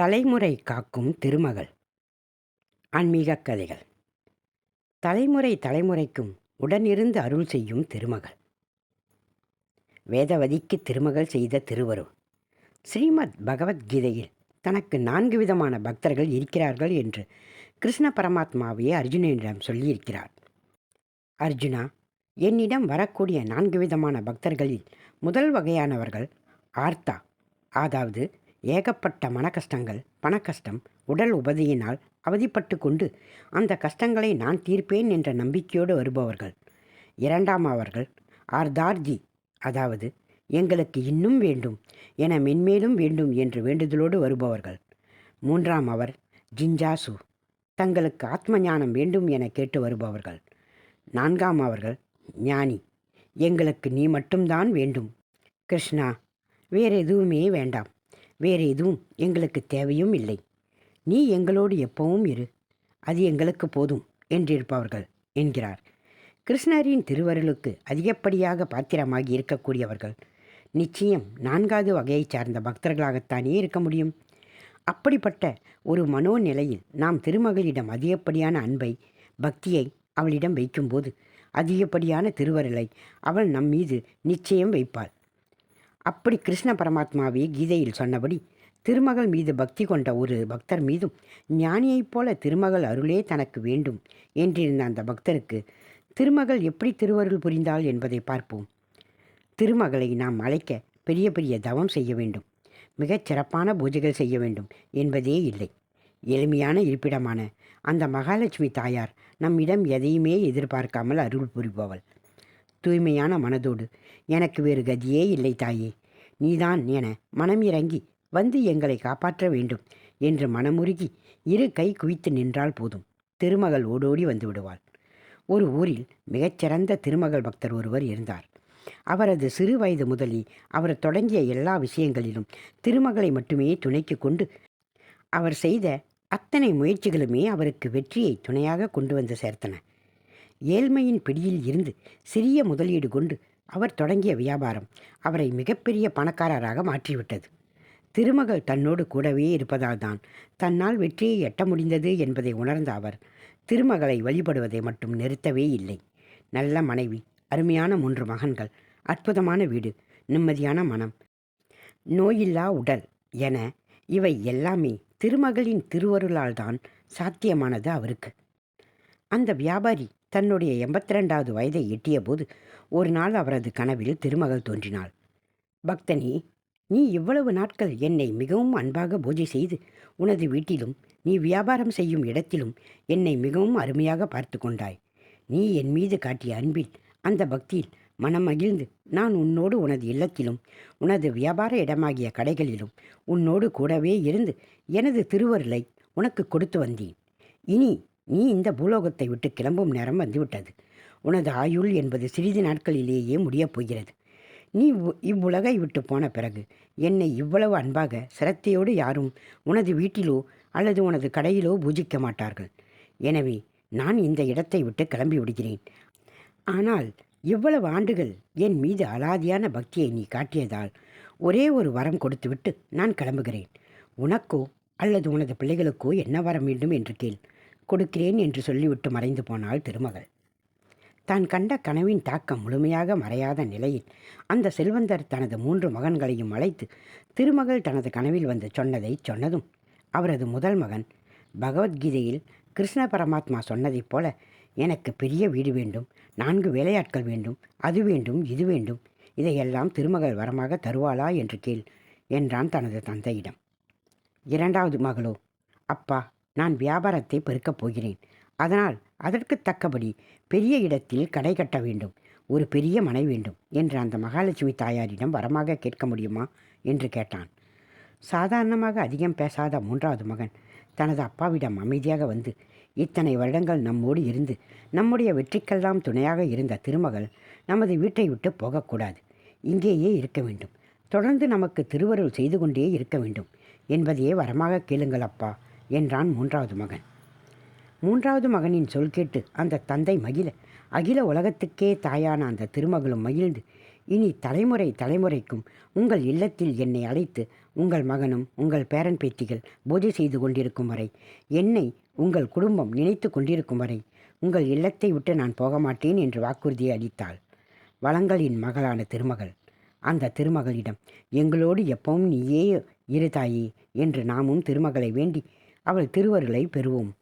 தலைமுறை காக்கும் திருமகள். ஆன்மீக கதைகள். தலைமுறை தலைமுறைக்கும் உடனிருந்து அருள் செய்யும் திருமகள். வேதவதிக்கு திருமகள் செய்த திருவருள். ஸ்ரீமத் பகவத்கீதையில் தனக்கு நான்கு விதமான பக்தர்கள் இருக்கிறார்கள் என்று கிருஷ்ண பரமாத்மாவையே அர்ஜுனனிடம் சொல்லியிருக்கிறார். அர்ஜுனா என்னிடம் வரக்கூடிய நான்கு விதமான பக்தர்களில் முதல் வகையானவர்கள் ஆர்த்தா அதாவது ஏகப்பட்ட மனக்கஷ்டங்கள் பணக்கஷ்டம் உடல் உபதியினால் அவதிப்பட்டு கொண்டு அந்த கஷ்டங்களை நான் தீர்ப்பேன் என்ற நம்பிக்கையோடு வருபவர்கள். இரண்டாம் அவர்கள் ஆர்தார்ஜி அதாவது எங்களுக்கு இன்னும் வேண்டும் என மென்மேலும் வேண்டும் என்று வேண்டுதலோடு வருபவர்கள். மூன்றாம் அவர் ஜிஞ்சாசு தங்களுக்கு ஆத்ம ஞானம் வேண்டும் என கேட்டு வருபவர்கள். நான்காம் அவர்கள் ஞானி எங்களுக்கு நீ மட்டும்தான் வேண்டும். கிருஷ்ணா வேறு எதுவுமே வேண்டாம். வேறு எதுவும் எங்களுக்கு தேவையும் இல்லை. நீ எங்களோடு எப்பவும் இரு. அது எங்களுக்கு போதும் என்றிருப்பவர்கள் என்கிறார். கிருஷ்ணரின் திருவருளுக்கு அதிகப்படியாக பாத்திரமாகி இருக்கக்கூடியவர்கள் நிச்சயம் நான்காவது வகையைச் சார்ந்த பக்தர்களாகத்தானே இருக்க முடியும். அப்படிப்பட்ட ஒரு மனோநிலையில் நாம் திருமகளிடம் அதிகப்படியான அன்பை பக்தியை அவளிடம் வைக்கும்போது அதிகப்படியான திருவருளை அவள் நம் மீது நிச்சயம் வைப்பாள். அப்படி கிருஷ்ண பரமாத்மாவே கீதையில் சொன்னபடி திருமகள் மீது பக்தி கொண்ட ஒரு பக்தர் மீதும் ஞானியைப் போல திருமகள் அருளே தனக்கு வேண்டும் என்றிருந்த அந்த பக்தருக்கு திருமகள் எப்படி திருவருள் புரிந்தாள் என்பதை பார்ப்போம். திருமகளை நாம் அழைக்க பெரிய பெரிய தவம் செய்ய வேண்டும். மிகச் சிறப்பான பூஜைகள் செய்ய வேண்டும் என்பதே இல்லை. எளிமையான இருப்பிடமான அந்த மகாலட்சுமி தாயார் நம்மிடம் எதையுமே எதிர்பார்க்காமல் அருள் புரிபவள். தூய்மையான மனதோடு. எனக்கு வேறு கதியே இல்லை தாயே. நீதான் என மனம் இறங்கி வந்து எங்களை காப்பாற்ற வேண்டும் என்று மனமுருகி இரு கை குவித்து நின்றால் போதும். திருமகள் ஓடோடி வந்து விடுவாள். ஒரு ஊரில் மிகச்சிறந்த திருமகள் பக்தர் ஒருவர் இருந்தார். அவரது சிறு வயது முதலே அவர் தொடங்கிய எல்லா விஷயங்களிலும் திருமகளை மட்டுமே துணைக்கு கொண்டு அவர் செய்த அத்தனை முயற்சிகளுமே அவருக்கு வெற்றியை துணையாக கொண்டு வந்து சேர்த்தன. ஏழ்மையின் பிடியில் இருந்து சிறிய முதலீடு கொண்டு அவர் தொடங்கிய வியாபாரம் அவரை மிகப்பெரிய பணக்காரராக மாற்றிவிட்டது. திருமகள் தன்னோடு கூடவே இருப்பதால் தான் தன்னால் வெற்றியை எட்ட முடிந்தது என்பதை உணர்ந்த அவர் திருமகளை வழிபடுவதை மட்டும் நிறுத்தவே இல்லை. நல்ல மனைவி அருமையான மூன்று மகன்கள் அற்புதமான வீடு நிம்மதியான மனம் நோயில்லா உடல் என இவை எல்லாமே திருமகளின் திருவருளால் தான் சாத்தியமானது அவருக்கு. அந்த வியாபாரி தன்னுடைய எண்பத்தி ரெண்டாவது வயதை எட்டியபோது ஒரு நாள் அவரது கனவில் திருமகள் தோன்றினாள். பக்தனி நீ இவ்வளவு நாட்கள் என்னை மிகவும் அன்பாக பூஜை செய்து உனது வீட்டிலும் நீ வியாபாரம் செய்யும் இடத்திலும் என்னை மிகவும் அருமையாக பார்த்து கொண்டாய். நீ என் மீது காட்டிய அன்பில் அந்த பக்தியில் மனம் மகிழ்ந்து நான் உன்னோடு உனது இல்லத்திலும் உனது வியாபார இடமாகிய கடைகளிலும் உன்னோடு கூடவே இருந்து எனது திருவருளை உனக்கு கொடுத்து வந்தேன். இனி நீ இந்த பூலோகத்தை விட்டு கிளம்பும் நேரம் வந்துவிட்டது. உனது ஆயுள் என்பது சிறிது நாட்களிலேயே முடியப் போகிறது. நீ இவ்- இவ்வுலகை விட்டு போன பிறகு என்னை இவ்வளவு அன்பாக சிரத்தையோடு யாரும் உனது வீட்டிலோ அல்லது உனது கடையிலோ பூஜிக்க மாட்டார்கள். எனவே நான் இந்த இடத்தை விட்டு கிளம்பி விடுகிறேன். ஆனால் இவ்வளவு ஆண்டுகள் என் மீது அலாதியான பக்தியை நீ காட்டியதால் ஒரே ஒரு வரம் கொடுத்துவிட்டு நான் கிளம்புகிறேன். உனக்கோ அல்லது உனது பிள்ளைகளுக்கோ என்ன வரம் வேண்டும் என்று கேள். கொடுக்கிறேன் என்று சொல்லிவிட்டு மறைந்து போனாள் திருமகள். தான் கண்ட கனவின் தாக்கம் முழுமையாக மறையாத நிலையில் அந்த செல்வந்தர் தனது மூன்று மகன்களையும் அழைத்து திருமகள் தனது கனவில் வந்து சொன்னதை சொன்னதும் அவரது முதல் மகன் பகவத்கீதையில் கிருஷ்ண பரமாத்மா சொன்னதைப் போல எனக்கு பெரிய வீடு வேண்டும் நான்கு வேலையாட்கள் வேண்டும் அது வேண்டும் இது வேண்டும் இதையெல்லாம் திருமகள் வரமாக தருவாளா என்று கேள் என்றான் தனது தந்தையிடம். இரண்டாவது மகளோ அப்பா நான் வியாபாரத்தை பெருக்கப் போகிறேன். அதனால் அதற்கு தக்கபடி பெரிய இடத்தில் கடை கட்ட வேண்டும். ஒரு பெரிய மனை வேண்டும் என்று அந்த மகாலட்சுமி தாயாரிடம் வரமாக கேட்க முடியுமா? என்று கேட்டான். சாதாரணமாக அதிகம் பேசாத மூன்றாவது மகன் தனது அப்பாவிடம் அமைதியாக வந்து இத்தனை வருடங்கள் நம்மோடு இருந்து நம்முடைய வெற்றிக்கெல்லாம் துணையாக இருந்த திருமகள் நமது வீட்டை விட்டு போகக்கூடாது இங்கேயே இருக்க வேண்டும். தொடர்ந்து நமக்கு திருவருள் செய்து கொண்டே இருக்க வேண்டும் என்பதையே வரமாக கேளுங்கள் அப்பா. என்றான் மூன்றாவது மகன். மூன்றாவது மகனின் சொல் கேட்டு அந்த தந்தை மகிழ அகில உலகத்துக்கே தாயான அந்த திருமகளும் மகிழ்ந்து இனி தலைமுறை தலைமுறைக்கும் உங்கள் இல்லத்தில் என்னை அழைத்து உங்கள் மகனும் உங்கள் பேரன் பேத்திகள் பூஜை செய்து கொண்டிருக்கும் வரை என்னை உங்கள் குடும்பம் நினைத்து கொண்டிருக்கும் வரை உங்கள் இல்லத்தை விட்டு நான் போக மாட்டேன் என்று வாக்குறுதியை அளித்தாள். வளங்களின் மகளான திருமகள் அந்த திருமகளிடம் எங்களோடு எப்பவும் நீயே இரு தாயி என்று நாமும் திருமகளை வேண்டி அவள் திருவருளை பெறுவோம்.